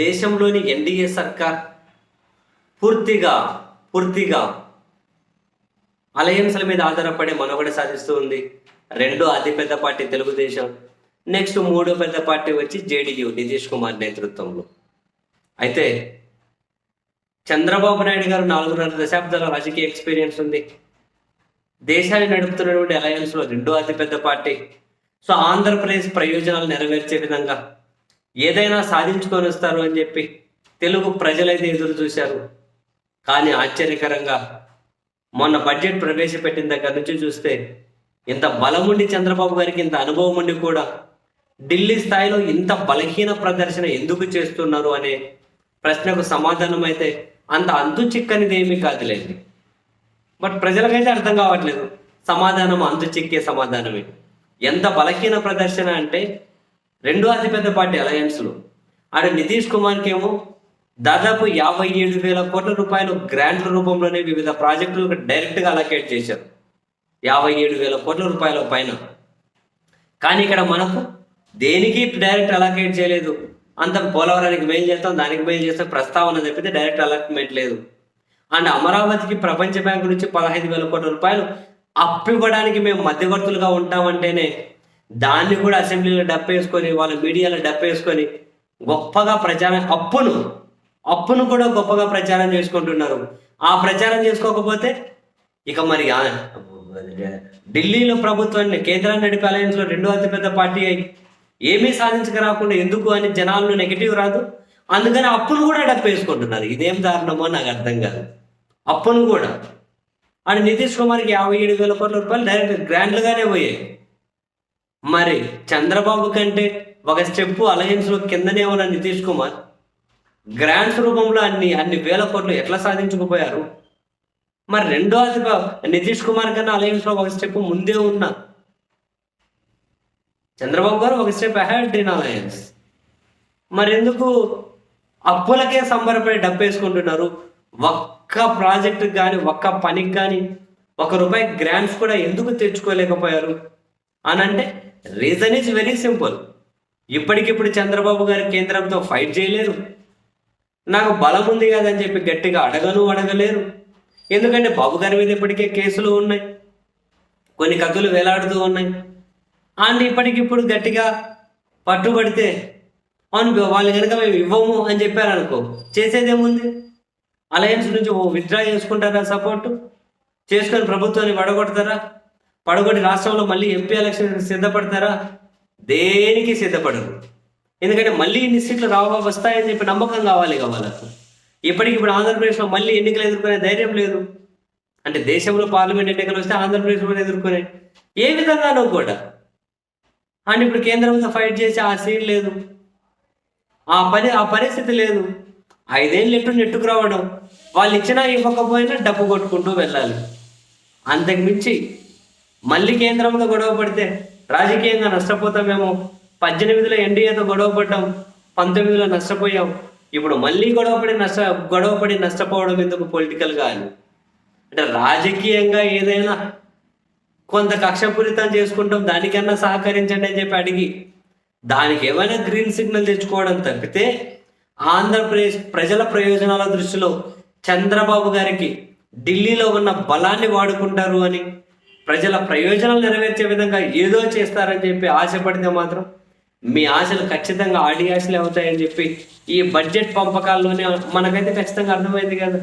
దేశంలోని ఎన్డీఏ సర్కార్ పూర్తిగా పూర్తిగా అలయన్స్ల మీద ఆధారపడి మనుగడ సాధిస్తూ ఉంది. రెండో అతిపెద్ద పార్టీ తెలుగుదేశం నెక్స్ట్ మూడో పెద్ద పార్టీ వచ్చి జేడీయూ నితీష్ కుమార్ నేతృత్వంలో. అయితే చంద్రబాబు నాయుడు గారు నాలుగున్నర దశాబ్దాల రాజకీయ ఎక్స్పీరియన్స్ ఉంది. దేశాన్ని నడుపుతున్నటువంటి అలయన్స్లో రెండో అతిపెద్ద పార్టీ. సో ఆంధ్రప్రదేశ్ ప్రయోజనాలు నెరవేర్చే విధంగా ఏదైనా సాధించుకొని వస్తారు అని చెప్పి తెలుగు ప్రజలైతే ఎదురు చూశారు. కానీ ఆశ్చర్యకరంగా మొన్న బడ్జెట్ ప్రవేశపెట్టిన దగ్గర నుంచి చూస్తే ఇంత బలముండి చంద్రబాబు గారికి ఇంత అనుభవం ఉండి కూడా ఢిల్లీ స్థాయిలో ఇంత బలహీన ప్రదర్శన ఎందుకు చేస్తున్నారు అనే ప్రశ్నకు సమాధానం అయితే అంత అంతు చిక్కనిది ఏమీ కాదులేండి. బట్ ప్రజలకైతే అర్థం కావట్లేదు. సమాధానం అంతు చిక్కే సమాధానమే. ఎంత బలహీన ప్రదర్శన అంటే రెండో అతిపెద్ద పార్టీ అలయన్స్లో. ఆడ నితీష్ కుమార్కి ఏమో దాదాపు యాభై ఏడు వేల కోట్ల రూపాయలు గ్రాంట్ల రూపంలోనే వివిధ ప్రాజెక్టులకు డైరెక్ట్గా అలకేట్ చేశారు. యాభై ఏడు వేల కోట్ల రూపాయల పైన. కానీ ఇక్కడ మనకు దేనికి డైరెక్ట్ అలకేట్ చేయలేదు? అంత పోలవరానికి మెయిల్ చేస్తాం దానికి మెయిల్ చేస్తాం ప్రస్తావన తప్పితే డైరెక్ట్ అలాట్మెంట్ లేదు. అండ్ అమరావతికి ప్రపంచ బ్యాంకు నుంచి పదహైదు వేల కోట్ల రూపాయలు అప్పివ్వడానికి మేము మధ్యవర్తులుగా ఉంటామంటేనే దాన్ని కూడా అసెంబ్లీలో డప్పేసుకొని వాళ్ళ మీడియాలో డప్పేసుకొని గొప్పగా ప్రచారం అప్పును అప్పును కూడా గొప్పగా ప్రచారం చేసుకుంటున్నారు. ఆ ప్రచారం చేసుకోకపోతే ఇక మరి ఢిల్లీలో ప్రభుత్వాన్ని కేంద్రాన్ని నడిపే అలయన్స్లో రెండో అతిపెద్ద పార్టీ అయి ఏమీ సాధించక రాకుండా ఎందుకు అని జనాల్లో నెగిటివ్ రాదు. అందుకని అప్పును కూడా డప్పేసుకుంటున్నారు. ఇదేం దారుణమో నాకు అర్థం కాదు. అప్పును కూడా. అండ్ నితీష్ కుమార్కి యాభై ఏడు వేల కోట్ల రూపాయలు డైరెక్ట్ గ్రాండ్లుగానే పోయాయి. మరి చంద్రబాబు కంటే ఒక స్టెప్ అలయన్స్లో కిందనే ఉన్న నితీష్ కుమార్ గ్రాంట్స్ రూపంలో అన్ని అన్ని వేల కోట్లు ఎట్లా సాధించుకుపోయారు? మరి రెండో అది నితీష్ కుమార్ కన్నా అలయన్స్లో ఒక స్టెప్ ముందే ఉన్న చంద్రబాబు గారు ఒక స్టెప్ అహెడ్ ఇన్ అలయన్స్ మరెందుకు అప్పులకే సంబరపడి డబ్బేసుకుంటున్నారు? ఒక్క ప్రాజెక్ట్ కానీ ఒక్క పనికి కానీ ఒక రూపాయి గ్రాంట్స్ కూడా ఎందుకు తెచ్చుకోలేకపోయారు? అని అంటే రీజన్ ఈజ్ వెరీ సింపుల్ ఇప్పటికిప్పుడు చంద్రబాబు గారు కేంద్రంతో ఫైట్ చేయలేరు. నాకు బలం ఉంది కదని చెప్పి గట్టిగా అడగను అడగలేరు. ఎందుకంటే బాబు గారి మీద ఇప్పటికే కేసులు ఉన్నాయి. కొన్ని కత్తులు వేలాడుతూ ఉన్నాయి. అండ్ ఇప్పటికిప్పుడు గట్టిగా పట్టుబడితే అవును వాళ్ళు కనుక మేము ఇవ్వము అని చెప్పారనుకో చేసేదేముంది? అలయన్స్ నుంచి ఓ విత్డ్రా చేసుకుంటారా సపోర్టు చేసుకొని ప్రభుత్వాన్ని పడగొడతారా పడగొట్టి రాష్ట్రంలో మళ్ళీ ఎంపీ ఎలక్షన్ సిద్ధపడతారా? దేనికి సిద్ధపడరు? ఎందుకంటే మళ్ళీ ఇన్ని సీట్లు రావా వస్తాయని చెప్పి నమ్మకం కావాలి వాళ్ళకు. ఇప్పటికి ఇప్పుడు ఆంధ్రప్రదేశ్లో మళ్ళీ ఎన్నికలు ఎదుర్కొనే ధైర్యం లేదు. అంటే దేశంలో పార్లమెంట్ ఎన్నికలు వస్తే ఆంధ్రప్రదేశ్లో ఎదుర్కొనే ఏ విధంగానూ కూడా. అండ్ ఇప్పుడు కేంద్రంతో ఫైట్ చేసి ఆ సీట్ లేదు. ఆ పని ఆ పరిస్థితి లేదు. ఐదేళ్ళు ఎట్టు నెట్టుకు రావడం. వాళ్ళు ఇచ్చినా ఇవ్వకపోయినా డబ్బు కొట్టుకుంటూ వెళ్ళాలి. అంతకు మించి మళ్ళీ కేంద్రంలో గొడవ పడితే రాజకీయంగా నష్టపోతామేమో. పద్దెనిమిదిలో ఎన్డీఏతో గొడవ పడ్డాం పంతొమ్మిదిలో నష్టపోయాం. ఇప్పుడు మళ్ళీ గొడవపడి నష్ట గొడవపడి నష్టపోవడం ఎందుకు పొలిటికల్గా అని? అంటే రాజకీయంగా ఏదైనా కొంత కక్షపూరితం చేసుకుంటాం దానికన్నా సహకరించండి అని చెప్పి అడిగి దానికి ఏమైనా గ్రీన్ సిగ్నల్ తెచ్చుకోవడం తప్పితే ఆంధ్రప్రదేశ్ ప్రజల ప్రయోజనాల దృష్టిలో చంద్రబాబు గారికి ఢిల్లీలో ఉన్న బలాన్ని వాడుకుంటారు అని ప్రజల ప్రయోజనాలు నెరవేర్చే విధంగా ఏదో చేస్తారని చెప్పి ఆశపడితే మాత్రం మీ ఆశలు ఖచ్చితంగా ఆడి ఆశలు అవుతాయని చెప్పి ఈ బడ్జెట్ పంపకాల్లోనే మనకైతే ఖచ్చితంగా అర్థమైంది కదా.